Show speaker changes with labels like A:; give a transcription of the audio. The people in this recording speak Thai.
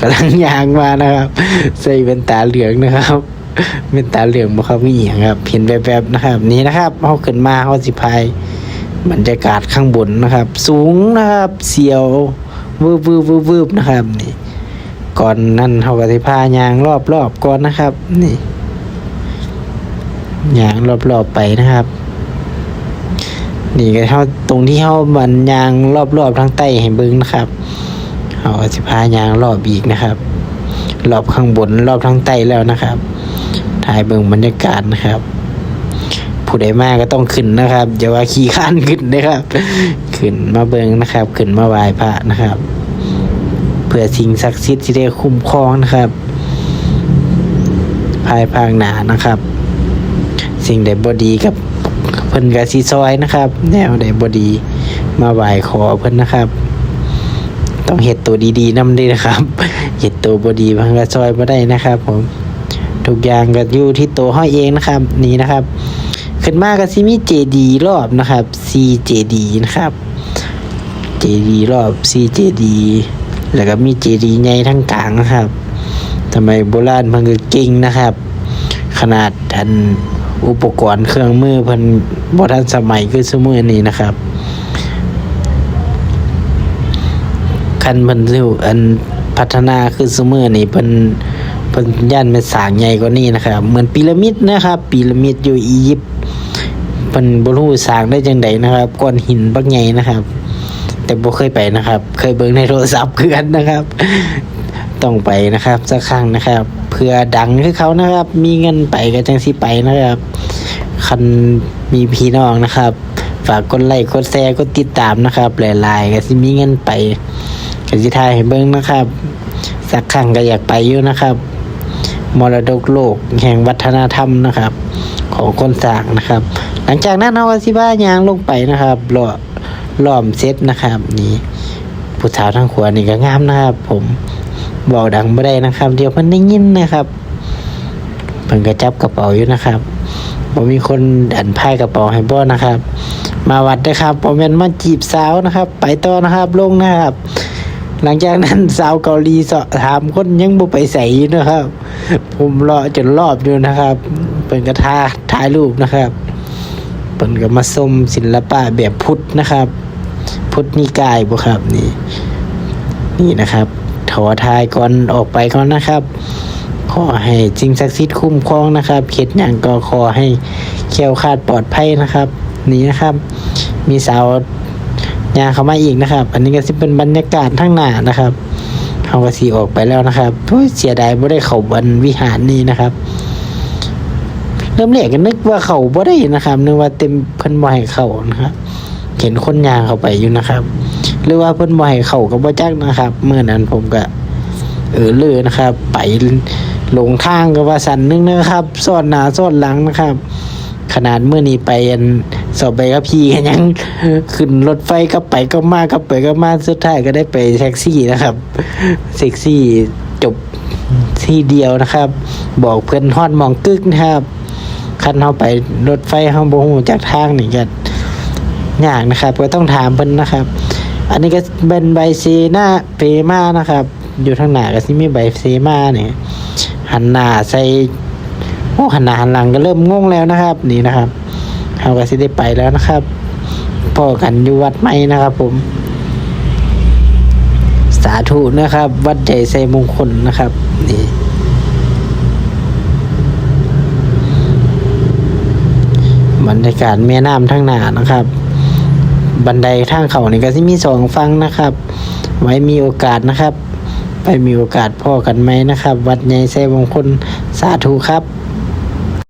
A: กำลังยางมานะครับ ใส่เป็นตาเหลืองนะครับเป็นตาเหลืองบ่ครับมีอหย่างครับเห็นแวบๆนะครับ นี่นะครับเฮาขึ้นมาเฮาสิพายบรรยากาศข้างบนนะครับ สูงนะครับ เสียววืบวืบวืบวืบนะครับนี่ ก่อนนั้นเฮาก็สิพายางรอบๆก่อนนะครับ นี่ยางรอบๆไปนะครับนี่ก็เฮาตรงที่เฮามันยางรอบๆทางใต้ให้เบิ่งนะครับ เฮาสิพายางรอบอีกนะครับ รอบข้างบนรอบทางใต้แล้วนะครับ ถ่ายเบิ่งบรรยากาศนะครับ ผู้ใดมากก็ต้องขึ้นนะครับอย่าว่าขี่ข้านขึ้นนะครับ ขึ้นมาเบิ่งนะครับ ขึ้นมาไหว้พระนะครับ เพื่อสิ่งศักดิ์สิทธิ์ที่ได้คุ้มครองนะครับ ภายภาคหนานะครับ สิ่งใดบดีกับเพิ่นกสิซอยนะครับ แนวใดบดีมาไหว้ขอเพิ่นนะครับ ต้องเห็ดตัวดีๆนำด้วยนะครับเห็ดตัวบดีพังกระซอยมาได้นะครับ ผม ทุกอย่างก็อยู่ที่ตัวห้อยเองนะครับ นี่นะครับ ขึ้นมาก็สิมีเจดีรอบนะครับ CJD นะครับเจดีรอบ CJD แล้วก็มีเจดีใหญ่ทั้งกลางนะครับทำไมโบราณมันก็เก่งนะครับ ขนาดอันอุปกรณ์เครื่องมือเพิ่นบ่ทันสมัยคือสมือนี้นะครับ คันเพิ่นสิอันพัฒนาคือสมือนี้เพิ่นเพิ่นย่านเป็นสร้างใหญ่กว่านี้นะครับ เหมือนพีระมิดนะครับพีระมิดอยู่อียิปต์เพิ่นบ่รู้สร้างได้จังไดนะครับก้อนหินบักใหญ่นะครับ แต่บ่เคยไปนะครับ เคยเบิ่งในโทรศัพท์คือกันนะครับ ต้องไปนะครับสักครั้งนะครับ เพื่อดังคือเขานะครับ มีเงินไปก็จังสิไปนะครับคันมีพี่น้องนะครับ ฝากกดไลค์กดแชร์กดติดตามนะครับ หลายๆก็สิมีเงินไป ก็สิทายให้เบิ่งนะครับ สักครั้งก็อยากไปอยู่นะครับ มรดกโลกแห่งวัฒนธรรมนะครับ ของคนสร้างนะครับ หลังจากนั้นเอาก็สิบ้ายางลงไปนะครับล้อล้อมเซตนะครับ นี่ผู้สาวทางขวานี่ก็งามนะครับ ผมบอกดังไม่ได้นะครับ เดี๋ยวเพิ่นได้ยินนะครับเพิ่นก็จับกระเป๋าอยู่นะครับบ่มีคนดันพายกระเป๋าให้บ่นะครับ มาวัดนะครับบ่แม่นมาจีบสาวนะครับ ไปต่อนะครับลงนะครับ หลังจากนั้นสาวเกาหลีสอบถามคนยังบ่ไปใส่นะครับ ผมรอจนรอบอยู่นะครับเพิ่นก็ท่าถ่ายรูปนะครับเพิ่นก็มาชมศิลปะแบบพุทธนะครับ พุทธนิกายบ่ครับนี่ นี่นะครับถอทายก่อนออกไปก่อนนะครับ ขอให้สิ่งศักดิ์สิทธิ์คุ้มครองนะครับเข็ดอย่างก็ขอให้แคล้วคาดปลอดภัยนะครับ นี่นะครับ มีสาว ยางเข้ามาอีกนะครับ อันนี้ก็สิเป็นบรรยากาศทั้งหน้านะครับเฮาก็สีออกไปแล้วนะครับโอ้ยเสียดายบ่ได้เขาบันวิหารนี่นะครับ เริ่มแรกก็นึกว่าเขาบ่ได้นะครับ นึกว่าเต็มเพิ่นบ่ให้เขานะครับเห็นคนยางเข้าไปอยู่นะครับ หรือว่าเพิ่นบ่ให้เขาก็บ่จักนะครับเมื่อนั้นผมก็เออเลยนะครับ ไปหลงทางก็ว่าสันนึงนะครับซ่อนหน้าซ่อนหลังนะครับ ขนาดเมื่อนี้ไปอัน สอบไปกับพี่กันยังขึ้นรถไฟก็ไปก็มาก็ไปก็มาสุดท้ายก็ได้ไปแท็กซี่นะครับแท็กซี่จบที่เดียวนะครับ บอกเพื่อนฮอดมองกึกนะครับคันเฮาไปรถไฟเฮาบ่ฮู้จากทางนี่ก็ยากนะครับ ก็ต้องถามเพิ่นนะครับ อันนี้ก็เป็นใบเซนาเปมานะครับ อยู่ทางหน้าก็สิมีใบเซมาเนี่ยหันหน้าใส่โอ้หันหน้าหันหลังก็เริ่มงงแล้วนะครับ นี่นะครับ เราก็สิได้ไปแล้วนะครับพ่อกันอยู่วัดใหม่นะครับ ผม สาธุนะครับ วัดใหญ่ไซมงคลนะครับ นี่บรรยากาศแม่น้ำทั้งหน้านะครับ บันไดทางเขานี่ก็สิมีสองฟังนะครับ ไว้มีโอกาสนะครับ ไปมีโอกาสพ่อกันไหมนะครับ วัดใหญ่ไซมงคลสาธุครับ